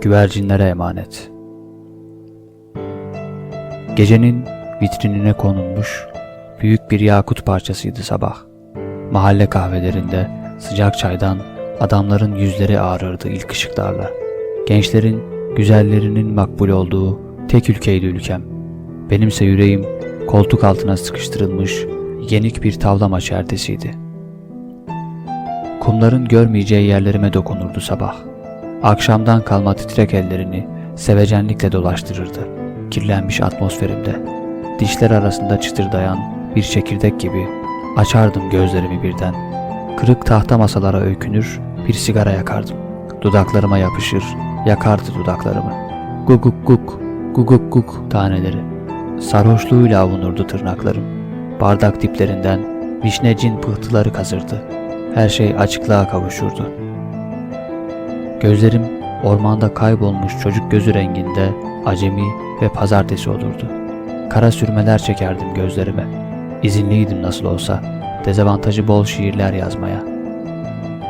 güvercinlere emanet. Gecenin vitrinine konulmuş büyük bir yakut parçasıydı sabah. Mahalle kahvelerinde sıcak çaydan adamların yüzleri ağrırdı ilk ışıklarla. Gençlerin güzellerinin makbul olduğu tek ülkeydi ülkem. Benimse yüreğim koltuk altına sıkıştırılmış yenik bir tavlama çertesiydi. Kumların görmeyeceği yerlerime dokunurdu sabah. Akşamdan kalma titrek ellerini sevecenlikle dolaştırırdı. Kirlenmiş atmosferimde. Dişler arasında çıtırdayan bir çekirdek gibi açardım gözlerimi birden. Kırık tahta masalara öykünür, bir sigara yakardım. Dudaklarıma yapışır, yakardı dudaklarımı. Guguk guk, guguk guk taneleri. Sarhoşluğuyla avunurdu tırnaklarım. Bardak diplerinden vişne cin pıhtıları kazırdı. Her şey açıklığa kavuşurdu. Gözlerim ormanda kaybolmuş çocuk gözü renginde acemi ve pazartesi olurdu. Kara sürmeler çekerdim gözlerime. İzinliydim nasıl olsa. Dezavantajı bol şiirler yazmaya.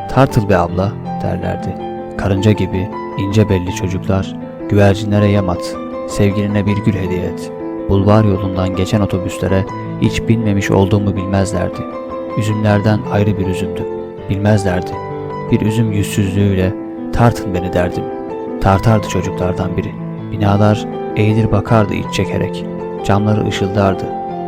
Tartıl be abla derlerdi. Karınca gibi ince belli çocuklar güvercinlere yem at. Sevgiline bir gül hediye et. Bulvar yolundan geçen otobüslere hiç binmemiş olduğumu bilmezlerdi. Üzümlerden ayrı bir üzümdü. Bilmezlerdi. Bir üzüm yüzsüzlüğüyle tartın beni derdim. Tartardı çocuklardan biri. Binalar eğilir bakardı iç çekerek. Camları ışıldardı.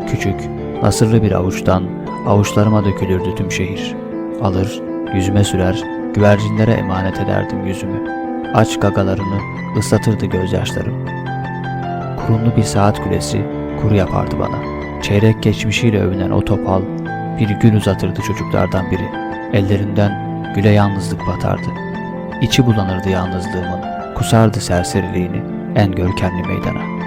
Küçük, nasırlı bir avuçtan avuçlarıma dökülürdü tüm şehir. Alır, yüzüme sürer, güvercinlere emanet ederdim yüzümü. Aç gagalarını ıslatırdı gözyaşlarım. Kurumlu bir saat kulesi kuru yapardı bana. Çeyrek geçmişiyle övünen o topal bir gül uzatırdı çocuklardan biri. Ellerinden güle yalnızlık batardı. İçi bulanırdı yalnızlığımın, kusardı serseriliğini en görkemli meydana.